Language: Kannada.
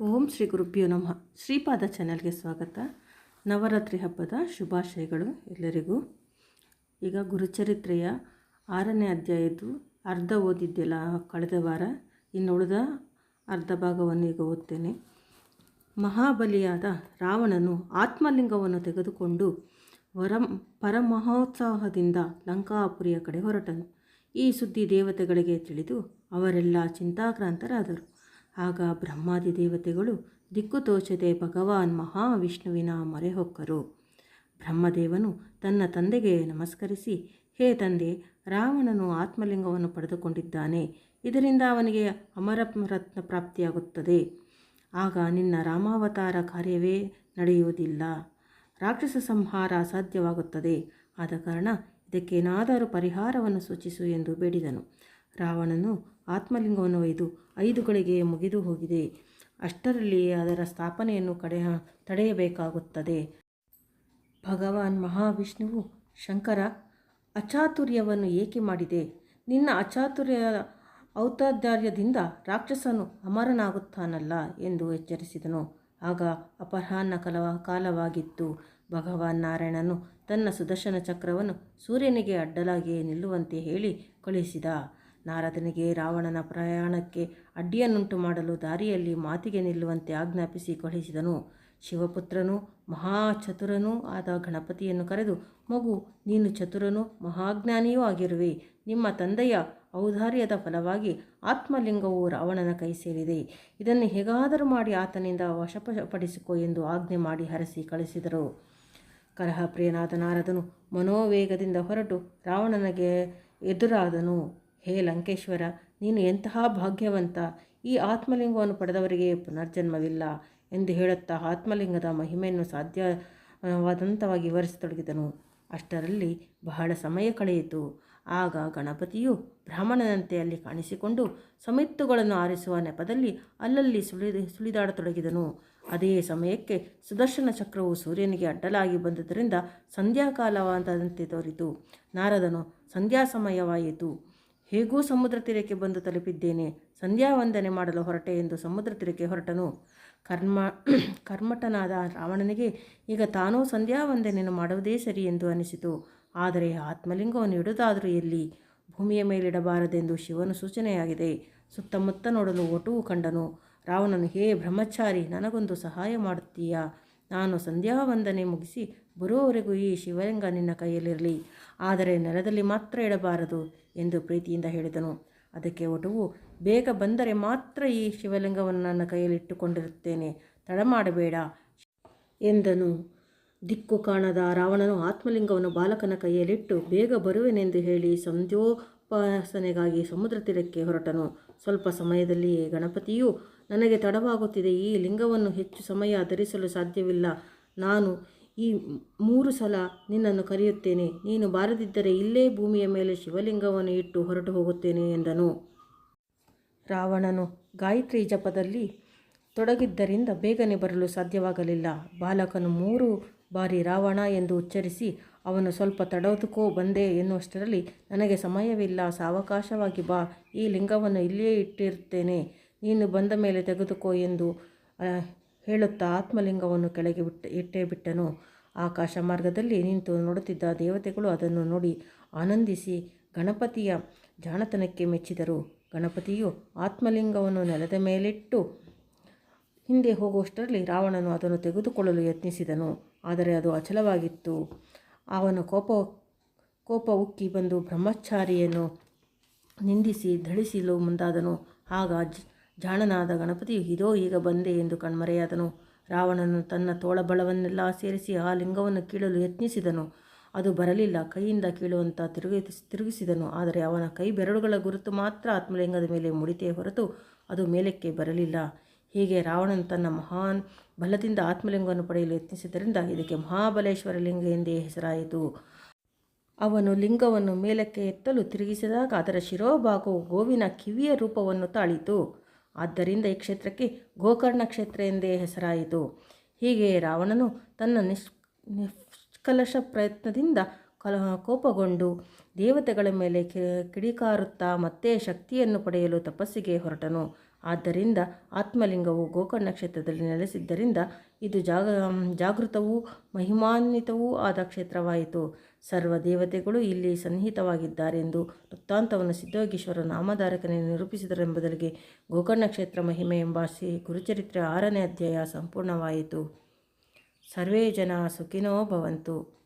ಓಂ ಶ್ರೀ ಗುರುಭ್ಯೋ ನಮಃ. ಶ್ರೀಪಾದ ಚಾನೆಲ್ಗೆ ಸ್ವಾಗತ. ನವರಾತ್ರಿ ಹಬ್ಬದ ಶುಭಾಶಯಗಳು ಎಲ್ಲರಿಗೂ. ಈಗ ಗುರುಚರಿತ್ರೆಯ ಆರನೇ ಅಧ್ಯಾಯದ್ದು ಅರ್ಧ ಓದಿದ್ದೆಲ್ಲ ಕಳೆದ ವಾರ ಇನ್ನುಳಿದ ಅರ್ಧ ಭಾಗವನ್ನು ಈಗ ಓದ್ತೇನೆ. ಮಹಾಬಲಿಯಾದ ರಾವಣನು ಆತ್ಮಲಿಂಗವನ್ನು ತೆಗೆದುಕೊಂಡು ವರ ಪರಮಹೋತ್ಸಾಹದಿಂದ ಲಂಕಾಪುರಿಯ ಕಡೆ ಹೊರಟನು. ಈ ಸುದ್ದಿ ದೇವತೆಗಳಿಗೆ ತಿಳಿದು ಅವರೆಲ್ಲ ಚಿಂತಾಕ್ರಾಂತರಾದರು. ಆಗ ಬ್ರಹ್ಮಾದಿ ದೇವತೆಗಳು ದಿಕ್ಕು ತೋಚದೆ ಭಗವಾನ್ ಮಹಾವಿಷ್ಣುವಿನ ಮೊರೆ ಹೊಕ್ಕರು ಬ್ರಹ್ಮದೇವನು ತನ್ನ ತಂದೆಗೆ ನಮಸ್ಕರಿಸಿ, ಹೇ ತಂದೆ, ರಾವಣನು ಆತ್ಮಲಿಂಗವನ್ನು ಪಡೆದುಕೊಂಡಿದ್ದಾನೆ. ಇದರಿಂದ ಅವನಿಗೆ ಅಮರರತ್ನ ಪ್ರಾಪ್ತಿಯಾಗುತ್ತದೆ. ಆಗ ನಿನ್ನ ರಾಮಾವತಾರ ಕಾರ್ಯವೇ ನಡೆಯುವುದಿಲ್ಲ. ರಾಕ್ಷಸ ಸಂಹಾರ ಅಸಾಧ್ಯವಾಗುತ್ತದೆ. ಆದ ಕಾರಣ ಇದಕ್ಕೇನಾದರೂ ಪರಿಹಾರವನ್ನು ಸೂಚಿಸು ಎಂದು ಬೇಡಿದನು. ರಾವಣನು ಆತ್ಮಲಿಂಗವನ್ನು ಒಯ್ದು ಐದು ಗಳಿಗೆ ಮುಗಿದು ಹೋಗಿದೆ. ಅಷ್ಟರಲ್ಲಿ ಅದರ ಸ್ಥಾಪನೆಯನ್ನು ಕಡೆ ತಡೆಯಬೇಕಾಗುತ್ತದೆ. ಭಗವಾನ್ ಮಹಾವಿಷ್ಣುವು ಶಂಕರ, ಅಚಾತುರ್ಯವನ್ನು ಏಕೆ ಮಾಡಿದೆ? ನಿನ್ನ ಅಚಾತುರ್ಯ ಔತಾದಾರ್ಯದಿಂದ ರಾಕ್ಷಸನು ಅಮರನಾಗುತ್ತಾನಲ್ಲ ಎಂದು ಎಚ್ಚರಿಸಿದನು. ಆಗ ಅಪರಾಹ್ನ ಕಲವ, ಕಾಲವಾಗಿತ್ತು. ಭಗವಾನ್ ನಾರಾಯಣನು ತನ್ನ ಸುದರ್ಶನ ಚಕ್ರವನ್ನು ಸೂರ್ಯನಿಗೆ ಅಡ್ಡಲಾಗಿ ನಿಲ್ಲುವಂತೆ ಹೇಳಿ ಕಳುಹಿಸಿದ. ನಾರದನಿಗೆ ರಾವಣನ ಪ್ರಯಾಣಕ್ಕೆ ಅಡ್ಡಿಯನ್ನುಂಟು ಮಾಡಲು ದಾರಿಯಲ್ಲಿ ಮಾತಿಗೆ ನಿಲ್ಲುವಂತೆ ಆಜ್ಞಾಪಿಸಿ ಕಳುಹಿಸಿದನು. ಶಿವಪುತ್ರನು ಮಹಾಚತುರನೂ ಆದ ಗಣಪತಿಯನ್ನು ಕರೆದು, ಮಗು, ನೀನು ಚತುರನೂ ಮಹಾಜ್ಞಾನಿಯೂ ಆಗಿರುವೆ. ನಿಮ್ಮ ತಂದೆಯ ಔದಾರ್ಯದ ಫಲವಾಗಿ ಆತ್ಮಲಿಂಗವು ರಾವಣನ ಕೈ ಸೇರಿದೆ. ಇದನ್ನು ಹೇಗಾದರೂ ಮಾಡಿ ಆತನಿಂದ ವಶಪಡಿಸಿಕೊ ಎಂದು ಆಜ್ಞೆ ಮಾಡಿ ಹರಸಿ ಕಳಿಸಿದರು ಕರಹಪ್ರಿಯನಾದ ನಾರದನು ಮನೋವೇಗದಿಂದ ಹೊರಟು ರಾವಣನಿಗೆ ಎದುರಾದನು. ಹೇ ಲಂಕೇಶ್ವರ, ನೀನು ಎಂತಹ ಭಾಗ್ಯವಂತ. ಈ ಆತ್ಮಲಿಂಗವನ್ನು ಪಡೆದವರಿಗೆ ಪುನರ್ಜನ್ಮವಿಲ್ಲ ಎಂದು ಹೇಳುತ್ತಾ ಆತ್ಮಲಿಂಗದ ಮಹಿಮೆಯನ್ನು ಸಾಧ್ಯವಾದಂತವಾಗಿ ವಿವರಿಸತೊಡಗಿದನು. ಅಷ್ಟರಲ್ಲಿ ಬಹಳ ಸಮಯ ಕಳೆಯಿತು. ಆಗ ಗಣಪತಿಯು ಬ್ರಾಹ್ಮಣನಂತೆ ಅಲ್ಲಿ ಕಾಣಿಸಿಕೊಂಡು ಸಮಿತ್ತುಗಳನ್ನು ಆರಿಸುವ ನೆಪದಲ್ಲಿ ಅಲ್ಲಲ್ಲಿ ಸುಳಿ, ಸುಳಿದಾಡತೊಡಗಿದನು. ಅದೇ ಸಮಯಕ್ಕೆ ಸುದರ್ಶನ ಚಕ್ರವು ಸೂರ್ಯನಿಗೆ ಅಡ್ಡಲಾಗಿ ಬಂದುದರಿಂದ ಸಂಧ್ಯಾಕಾಲವಾದಂತೆ ತೋರಿತು. ನಾರದನು ಸಂಧ್ಯಾ ಸಮಯವಾಯಿತು ಹೇಗೂ ಸಮುದ್ರ ತೀರಕ್ಕೆ ಬಂದು ತಲುಪಿದ್ದೇನೆ. ಸಂಧ್ಯಾ ವಂದನೆ ಮಾಡಲು ಹೊರಟೆ ಎಂದು ಸಮುದ್ರ ತೀರಕ್ಕೆ ಹೊರಟನು. ಕರ್ಮ ಕರ್ಮಟನಾದ ರಾವಣನಿಗೆ ಈಗ ತಾನೂ ಸಂಧ್ಯಾ ವಂದನೆಯನ್ನು ಮಾಡುವುದೇ ಸರಿ ಎಂದು ಅನಿಸಿತು. ಆದರೆ ಆತ್ಮಲಿಂಗವನ್ನು ಇಡುವುದಾದರೂ ಎಲ್ಲಿ? ಭೂಮಿಯ ಮೇಲಿಡಬಾರದೆಂದು ಶಿವನು ಸೂಚನೆಯಾಗಿದೆ. ಸುತ್ತಮುತ್ತ ನೋಡಲು ಒಟುವು ಕಂಡನು. ರಾವಣನು, ಹೇ ಬ್ರಹ್ಮಚಾರಿ, ನನಗೊಂದು ಸಹಾಯ ಮಾಡುತ್ತೀಯಾ? ನಾನು ಸಂಧ್ಯಾ ವಂದನೆ ಮುಗಿಸಿ ಬರುವವರೆಗೂ ಈ ಶಿವಲಿಂಗ ನಿನ್ನ ಕೈಯಲ್ಲಿರಲಿ. ಆದರೆ ನೆಲದಲ್ಲಿ ಮಾತ್ರ ಇಡಬಾರದು ಎಂದು ಪ್ರೀತಿಯಿಂದ ಹೇಳಿದನು. ಅದಕ್ಕೆ ಒಟುವು, ಬೇಗ ಬಂದರೆ ಮಾತ್ರ ಈ ಶಿವಲಿಂಗವನ್ನು ನನ್ನ ಕೈಯಲ್ಲಿ ಇಟ್ಟುಕೊಂಡಿರುತ್ತೇನೆ ತಡ ಮಾಡಬೇಡ ಎಂದನು. ದಿಕ್ಕು ಕಾಣದ ರಾವಣನು ಆತ್ಮಲಿಂಗವನ್ನು ಬಾಲಕನ ಕೈಯಲ್ಲಿಟ್ಟು, ಬೇಗ ಬರುವೆನೆಂದು ಹೇಳಿ ಸಂಧ್ಯೋಪಾಸನೆಗಾಗಿ ಸಮುದ್ರ ತೀರಕ್ಕೆ ಹೊರಟನು. ಸ್ವಲ್ಪ ಸಮಯದಲ್ಲಿಯೇ ಗಣಪತಿಯು, ನನಗೆ ತಡವಾಗುತ್ತಿದೆ, ಈ ಲಿಂಗವನ್ನು ಹೆಚ್ಚು ಸಮಯ ಧರಿಸಲು ಸಾಧ್ಯವಿಲ್ಲ. ನಾನು ಈ ಮೂರು ಸಲ ನಿನ್ನನ್ನು ಕರೆಯುತ್ತೇನೆ. ನೀನು ಬಾರದಿದ್ದರೆ ಇಲ್ಲೇ ಭೂಮಿಯ ಮೇಲೆ ಶಿವಲಿಂಗವನ್ನು ಇಟ್ಟು ಹೊರಟು ಹೋಗುತ್ತೇನೆ ಎಂದನು. ರಾವಣನು ಗಾಯತ್ರಿ ಜಪದಲ್ಲಿ ತೊಡಗಿದ್ದರಿಂದ ಬೇಗನೆ ಬರಲು ಸಾಧ್ಯವಾಗಲಿಲ್ಲ. ಬಾಲಕನು ಮೂರು ಬಾರಿ ರಾವಣ ಎಂದು ಉಚ್ಚರಿಸಿ, ಅವನು ಸ್ವಲ್ಪ ತಡೋದುಕೋ ಬಂದೆ ಎನ್ನುವಷ್ಟರಲ್ಲಿ, ನನಗೆ ಸಮಯವಿಲ್ಲ, ಸಾವಕಾಶವಾಗಿ ಬಾ, ಈ ಲಿಂಗವನ್ನು ಇಲ್ಲಿಯೇ ಇಟ್ಟಿರುತ್ತೇನೆ ನೀನು ಬಂದ ಮೇಲೆ ತೆಗೆದುಕೋ ಎಂದು ಹೇಳುತ್ತಾ ಆತ್ಮಲಿಂಗವನ್ನು ಕೆಳಗೆ ಬಿಟ್ಟ, ಇಟ್ಟೇ ಬಿಟ್ಟನು. ಆಕಾಶ ಮಾರ್ಗದಲ್ಲಿ ನಿಂತು ನೋಡುತ್ತಿದ್ದ ದೇವತೆಗಳು ಅದನ್ನು ನೋಡಿ ಆನಂದಿಸಿ ಗಣಪತಿಯ ಜಾಣತನಕ್ಕೆ ಮೆಚ್ಚಿದರು. ಗಣಪತಿಯು ಆತ್ಮಲಿಂಗವನ್ನು ನೆಲದ ಮೇಲಿಟ್ಟು ಹಿಂದೆ ಹೋಗುವಷ್ಟರಲ್ಲಿ ರಾವಣನು ಅದನ್ನು ತೆಗೆದುಕೊಳ್ಳಲು ಯತ್ನಿಸಿದನು. ಆದರೆ ಅದು ಅಚಲವಾಗಿತ್ತು. ಅವನು ಕೋಪ ಕೋಪ ಉಕ್ಕಿ ಬಂದು ಬ್ರಹ್ಮಚಾರಿಯನ್ನು ನಿಂದಿಸಿ ಧಳಿಸಲು ಮುಂದಾದನು. ಆಗ ಜಾಣನಾದ ಗಣಪತಿಯು ಇದೋ ಈಗ ಬಂದೆ ಎಂದು ಕಣ್ಮರೆಯಾದನು. ರಾವಣನು ತನ್ನ ತೋಳಬಳವನ್ನೆಲ್ಲ ಸೇರಿಸಿ ಆ ಲಿಂಗವನ್ನು ಕೀಳಲು ಯತ್ನಿಸಿದನು. ಅದು ಬರಲಿಲ್ಲ. ಕೈಯಿಂದ ಕೀಳುವಂತ ತಿರುಗಿ ತಿರುಗಿಸಿದನು. ಆದರೆ ಅವನ ಕೈ ಬೆರಳುಗಳ ಗುರುತು ಮಾತ್ರ ಆತ್ಮಲಿಂಗದ ಮೇಲೆ ಮುಡಿತೇ ಹೊರತು ಅದು ಮೇಲಕ್ಕೆ ಬರಲಿಲ್ಲ. ಹೀಗೆ ರಾವಣನು ತನ್ನ ಮಹಾನ್ ಬಲದಿಂದ ಆತ್ಮಲಿಂಗವನ್ನು ಪಡೆಯಲು ಯತ್ನಿಸಿದ್ದರಿಂದ ಇದಕ್ಕೆ ಮಹಾಬಲೇಶ್ವರ ಲಿಂಗ ಎಂದೇ ಹೆಸರಾಯಿತು. ಅವನು ಲಿಂಗವನ್ನು ಮೇಲಕ್ಕೆ ಎತ್ತಲು ತಿರುಗಿಸಿದಾಗ ಅದರ ಶಿರೋಭಾಗವು ಗೋವಿನ ಕಿವಿಯ ರೂಪವನ್ನು ತಾಳಿತು. ಆದ್ದರಿಂದ ಈ ಕ್ಷೇತ್ರಕ್ಕೆ ಗೋಕರ್ಣ ಕ್ಷೇತ್ರ ಎಂದೇ ಹೆಸರಾಯಿತು. ಹೀಗೆ ರಾವಣನು ತನ್ನ ನಿಷ್ ನಿಷ್ಕಲಶ ಪ್ರಯತ್ನದಿಂದ ಕಲ, ಕೋಪಗೊಂಡು ದೇವತೆಗಳ ಮೇಲೆ ಕಿಡಿಕಾರುತ್ತಾ ಮತ್ತೆ ಶಕ್ತಿಯನ್ನು ಪಡೆಯಲು ತಪಸ್ಸಿಗೆ ಹೊರಟನು. ಆದ್ದರಿಂದ ಆತ್ಮಲಿಂಗವು ಗೋಕರ್ಣ ಕ್ಷೇತ್ರದಲ್ಲಿ ನೆಲೆಸಿದ್ದರಿಂದ ಇದು ಜಾಗ, ಜಾಗೃತವೂ ಮಹಿಮಾನ್ವಿತವೂ ಆದ ಕ್ಷೇತ್ರವಾಯಿತು. ಸರ್ವ ದೇವತೆಗಳು ಇಲ್ಲಿ ಸನ್ನಿಹಿತವಾಗಿದ್ದಾರೆಂದು ವೃತ್ತಾಂತವನ್ನು ಸಿದ್ಧಯೋಗೀಶ್ವರ ನಾಮಧಾರಕನೇ ನಿರೂಪಿಸಿದರೆಂಬುದರಿಗೆ ಗೋಕರ್ಣ ಕ್ಷೇತ್ರ ಮಹಿಮೆ ಎಂಬ ಶ್ರೀ ಗುರುಚರಿತ್ರೆ ಆರನೇ ಅಧ್ಯಾಯ ಸಂಪೂರ್ಣವಾಯಿತು. ಸರ್ವೇ ಜನ ಸುಖಿನೋ ಭವಂತು.